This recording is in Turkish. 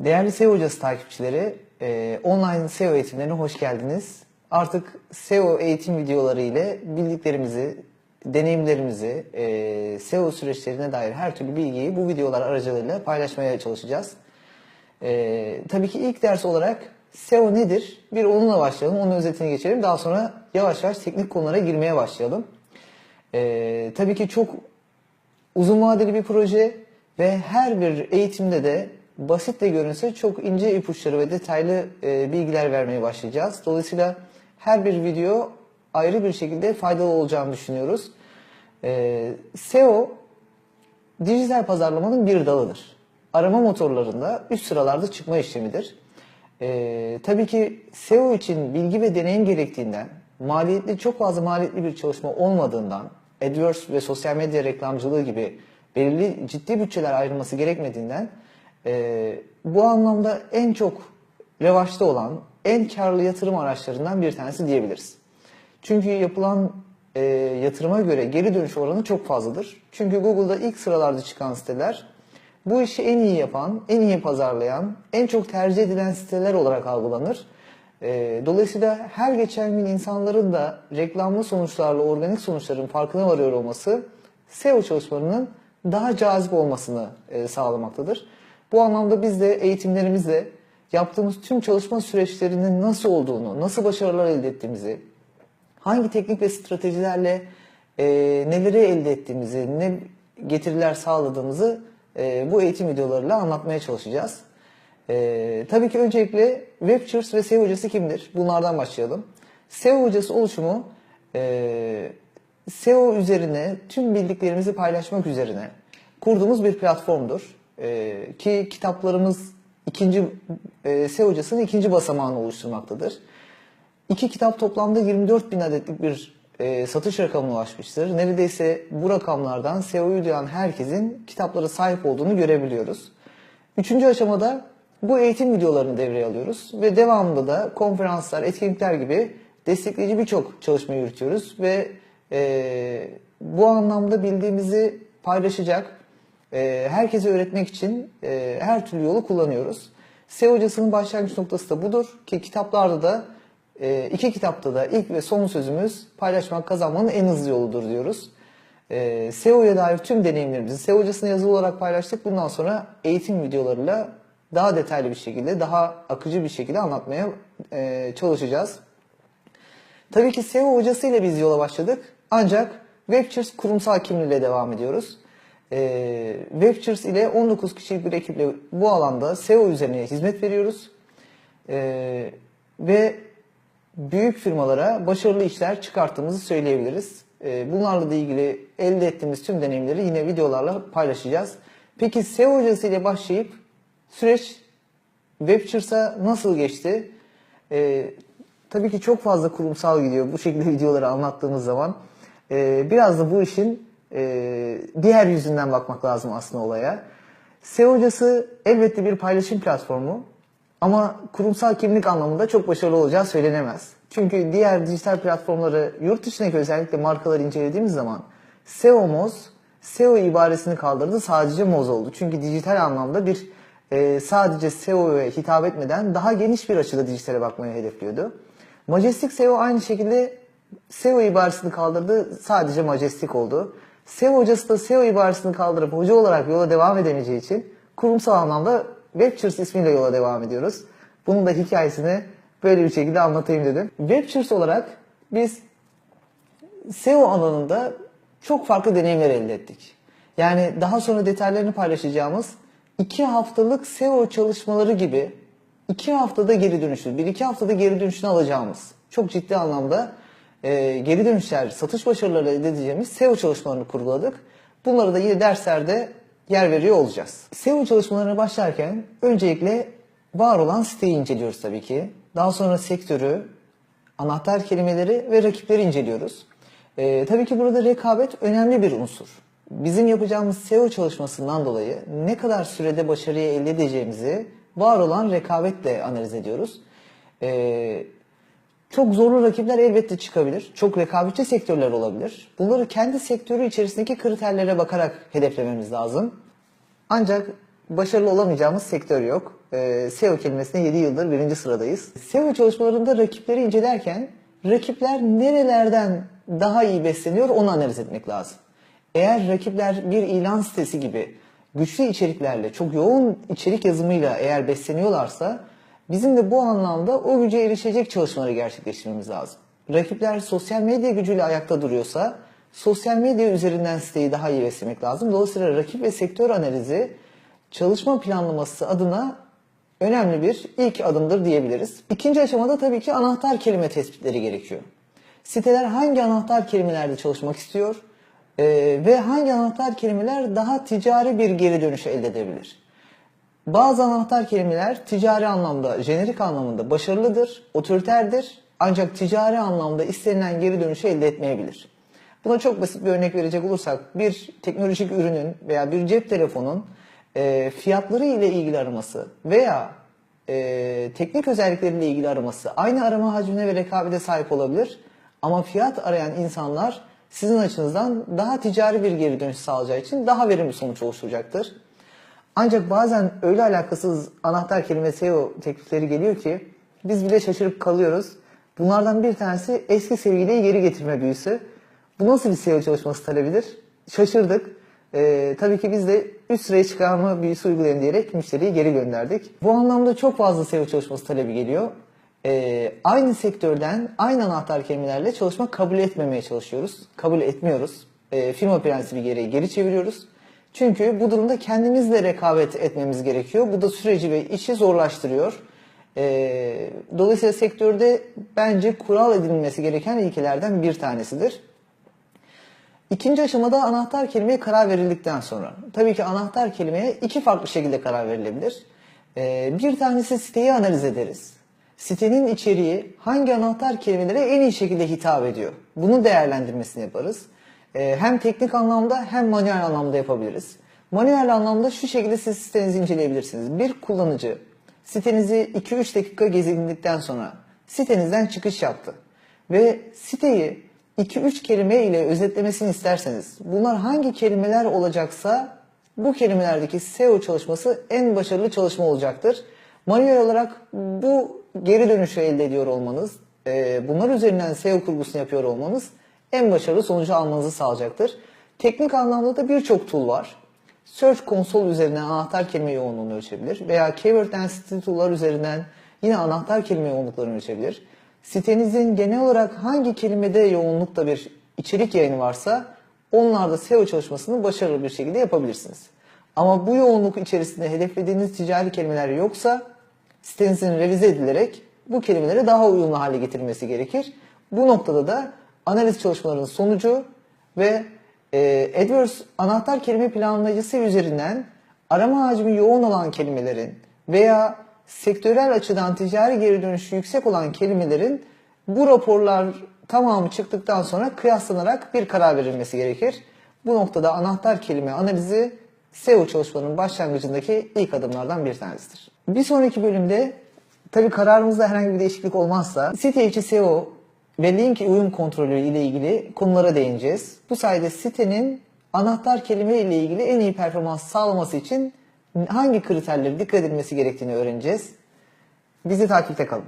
Değerli SEO hocası takipçileri, e, online SEO eğitimlerine hoş geldiniz. Artık SEO eğitim videoları ile bildiklerimizi, deneyimlerimizi, e, SEO süreçlerine dair her türlü bilgiyi bu videolar aracılığıyla paylaşmaya çalışacağız. E, tabii ki ilk ders olarak SEO nedir? Bir onunla başlayalım, onun özetini geçelim. Daha sonra yavaş yavaş teknik konulara girmeye başlayalım. E, tabii ki çok uzun vadeli bir proje ve her bir eğitimde de basit de görünse çok ince ipuçları ve detaylı e, bilgiler vermeye başlayacağız. Dolayısıyla her bir video ayrı bir şekilde faydalı olacağını düşünüyoruz. E, SEO dijital pazarlamanın bir dalıdır. Arama motorlarında üst sıralarda çıkma işlemidir. E, tabii ki SEO için bilgi ve deneyim gerektiğinden, maliyetli çok fazla maliyetli bir çalışma olmadığından, AdWords ve sosyal medya reklamcılığı gibi belirli ciddi bütçeler ayrılması gerekmediğinden e, bu anlamda en çok revaçta olan, en karlı yatırım araçlarından bir tanesi diyebiliriz. Çünkü yapılan e, yatırıma göre geri dönüş oranı çok fazladır. Çünkü Google'da ilk sıralarda çıkan siteler bu işi en iyi yapan, en iyi pazarlayan, en çok tercih edilen siteler olarak algılanır. E, dolayısıyla her geçen gün insanların da reklamlı sonuçlarla organik sonuçların farkına varıyor olması SEO çalışmalarının daha cazip olmasını e, sağlamaktadır. Bu anlamda biz de eğitimlerimizde yaptığımız tüm çalışma süreçlerinin nasıl olduğunu, nasıl başarılar elde ettiğimizi, hangi teknik ve stratejilerle e, neleri elde ettiğimizi, ne getiriler sağladığımızı e, bu eğitim videolarıyla anlatmaya çalışacağız. E, tabii ki öncelikle Webchers ve SEO hocası kimdir? Bunlardan başlayalım. SEO hocası oluşumu e, SEO üzerine tüm bildiklerimizi paylaşmak üzerine kurduğumuz bir platformdur. E, ki kitaplarımız ikinci e, SEO hocasının ikinci basamağını oluşturmaktadır. İki kitap toplamda 24 bin adetlik bir e, satış rakamına ulaşmıştır. Neredeyse bu rakamlardan SEO'yu duyan herkesin kitaplara sahip olduğunu görebiliyoruz. Üçüncü aşamada bu eğitim videolarını devreye alıyoruz ve devamında da konferanslar, etkinlikler gibi destekleyici birçok çalışma yürütüyoruz ve e, bu anlamda bildiğimizi paylaşacak, e, herkese öğretmek için e, her türlü yolu kullanıyoruz. SEO hocasının başlangıç noktası da budur ki kitaplarda da e, iki kitapta da ilk ve son sözümüz paylaşmak kazanmanın en hızlı yoludur diyoruz. E, SEO'ya dair tüm deneyimlerimizi SEO hocasına yazılı olarak paylaştık. Bundan sonra eğitim videolarıyla daha detaylı bir şekilde, daha akıcı bir şekilde anlatmaya e, çalışacağız. Tabii ki SEO hocasıyla biz yola başladık. Ancak Webchers kurumsal kimliğiyle devam ediyoruz. Ee, Webchers ile 19 kişilik bir ekiple bu alanda SEO üzerine hizmet veriyoruz. Ee, ve büyük firmalara başarılı işler çıkarttığımızı söyleyebiliriz. Ee, bunlarla da ilgili elde ettiğimiz tüm deneyimleri yine videolarla paylaşacağız. Peki SEO hocası ile başlayıp süreç Webchers'a nasıl geçti? Ee, tabii ki çok fazla kurumsal gidiyor bu şekilde videoları anlattığımız zaman. Ee, biraz da bu işin e, diğer yüzünden bakmak lazım aslında olaya. SEO hocası elbette bir paylaşım platformu ama kurumsal kimlik anlamında çok başarılı olacağı söylenemez. Çünkü diğer dijital platformları yurt dışındaki özellikle markaları incelediğimiz zaman SEO Moz, SEO ibaresini kaldırdı sadece Moz oldu. Çünkü dijital anlamda bir e, sadece SEO'ya hitap etmeden daha geniş bir açıda dijitale bakmayı hedefliyordu. Majestic SEO aynı şekilde SEO ibaresini kaldırdı sadece Majestic oldu. SEO hocası da SEO ibaresini kaldırıp hoca olarak yola devam edemeyeceği için kurumsal anlamda Webchers ismiyle yola devam ediyoruz. Bunun da hikayesini böyle bir şekilde anlatayım dedim. Webchers olarak biz SEO alanında çok farklı deneyimler elde ettik. Yani daha sonra detaylarını paylaşacağımız iki haftalık SEO çalışmaları gibi iki haftada geri dönüşü, bir iki haftada geri dönüşünü alacağımız çok ciddi anlamda e, geri dönüşler, satış başarıları elde edeceğimiz SEO çalışmalarını kurguladık. Bunları da yine derslerde yer veriyor olacağız. SEO çalışmalarına başlarken öncelikle var olan siteyi inceliyoruz tabii ki. Daha sonra sektörü, anahtar kelimeleri ve rakipleri inceliyoruz. E, tabii ki burada rekabet önemli bir unsur. Bizim yapacağımız SEO çalışmasından dolayı ne kadar sürede başarıyı elde edeceğimizi var olan rekabetle analiz ediyoruz. E, çok zorlu rakipler elbette çıkabilir. Çok rekabetçi sektörler olabilir. Bunları kendi sektörü içerisindeki kriterlere bakarak hedeflememiz lazım. Ancak başarılı olamayacağımız sektör yok. Ee, SEO kelimesinde 7 yıldır birinci sıradayız. SEO çalışmalarında rakipleri incelerken rakipler nerelerden daha iyi besleniyor onu analiz etmek lazım. Eğer rakipler bir ilan sitesi gibi güçlü içeriklerle, çok yoğun içerik yazımıyla eğer besleniyorlarsa bizim de bu anlamda o güce erişecek çalışmaları gerçekleştirmemiz lazım. Rakipler sosyal medya gücüyle ayakta duruyorsa sosyal medya üzerinden siteyi daha iyi beslemek lazım. Dolayısıyla rakip ve sektör analizi çalışma planlaması adına önemli bir ilk adımdır diyebiliriz. İkinci aşamada tabii ki anahtar kelime tespitleri gerekiyor. Siteler hangi anahtar kelimelerde çalışmak istiyor e, ve hangi anahtar kelimeler daha ticari bir geri dönüşü elde edebilir? Bazı anahtar kelimeler ticari anlamda, jenerik anlamında başarılıdır, otoriterdir ancak ticari anlamda istenilen geri dönüşü elde etmeyebilir. Buna çok basit bir örnek verecek olursak bir teknolojik ürünün veya bir cep telefonun e, fiyatları ile ilgili araması veya e, teknik özellikleriyle ilgili araması aynı arama hacmine ve rekabete sahip olabilir. Ama fiyat arayan insanlar sizin açınızdan daha ticari bir geri dönüş sağlayacağı için daha verimli sonuç oluşturacaktır. Ancak bazen öyle alakasız anahtar kelime SEO teklifleri geliyor ki biz bile şaşırıp kalıyoruz. Bunlardan bir tanesi eski sevgiliyi geri getirme büyüsü. Bu nasıl bir SEO çalışması talebidir? Şaşırdık. Ee, tabii ki biz de üst sıraya çıkarma büyüsü uygulayın diyerek müşteriyi geri gönderdik. Bu anlamda çok fazla SEO çalışması talebi geliyor. Ee, aynı sektörden aynı anahtar kelimelerle çalışma kabul etmemeye çalışıyoruz. Kabul etmiyoruz. Ee, firma prensibi gereği geri çeviriyoruz. Çünkü bu durumda kendimizle rekabet etmemiz gerekiyor. Bu da süreci ve işi zorlaştırıyor. Ee, dolayısıyla sektörde bence kural edilmesi gereken ilkelerden bir tanesidir. İkinci aşamada anahtar kelimeye karar verildikten sonra. Tabii ki anahtar kelimeye iki farklı şekilde karar verilebilir. Ee, bir tanesi siteyi analiz ederiz. Sitenin içeriği hangi anahtar kelimelere en iyi şekilde hitap ediyor? Bunu değerlendirmesini yaparız. Ee, hem teknik anlamda hem manuel anlamda yapabiliriz. Manuel anlamda şu şekilde siz sitenizi inceleyebilirsiniz. Bir kullanıcı sitenizi 2-3 dakika gezindikten sonra sitenizden çıkış yaptı. Ve siteyi 2-3 kelime ile özetlemesini isterseniz bunlar hangi kelimeler olacaksa bu kelimelerdeki SEO çalışması en başarılı çalışma olacaktır. Manuel olarak bu geri dönüşü elde ediyor olmanız, e, bunlar üzerinden SEO kurgusunu yapıyor olmanız en başarılı sonucu almanızı sağlayacaktır. Teknik anlamda da birçok tool var. Search Console üzerinden anahtar kelime yoğunluğunu ölçebilir veya Keyword Density Tool'lar üzerinden yine anahtar kelime yoğunluklarını ölçebilir. Sitenizin genel olarak hangi kelimede yoğunlukta bir içerik yayını varsa onlarda SEO çalışmasını başarılı bir şekilde yapabilirsiniz. Ama bu yoğunluk içerisinde hedeflediğiniz ticari kelimeler yoksa sitenizin revize edilerek bu kelimeleri daha uyumlu hale getirilmesi gerekir. Bu noktada da analiz çalışmalarının sonucu ve e, AdWords anahtar kelime planlayıcısı üzerinden arama hacmi yoğun olan kelimelerin veya sektörel açıdan ticari geri dönüşü yüksek olan kelimelerin bu raporlar tamamı çıktıktan sonra kıyaslanarak bir karar verilmesi gerekir. Bu noktada anahtar kelime analizi SEO çalışmalarının başlangıcındaki ilk adımlardan bir tanesidir. Bir sonraki bölümde tabi kararımızda herhangi bir değişiklik olmazsa site içi SEO ve link uyum kontrolü ile ilgili konulara değineceğiz. Bu sayede sitenin anahtar kelime ile ilgili en iyi performans sağlaması için hangi kriterlere dikkat edilmesi gerektiğini öğreneceğiz. Bizi takipte kalın.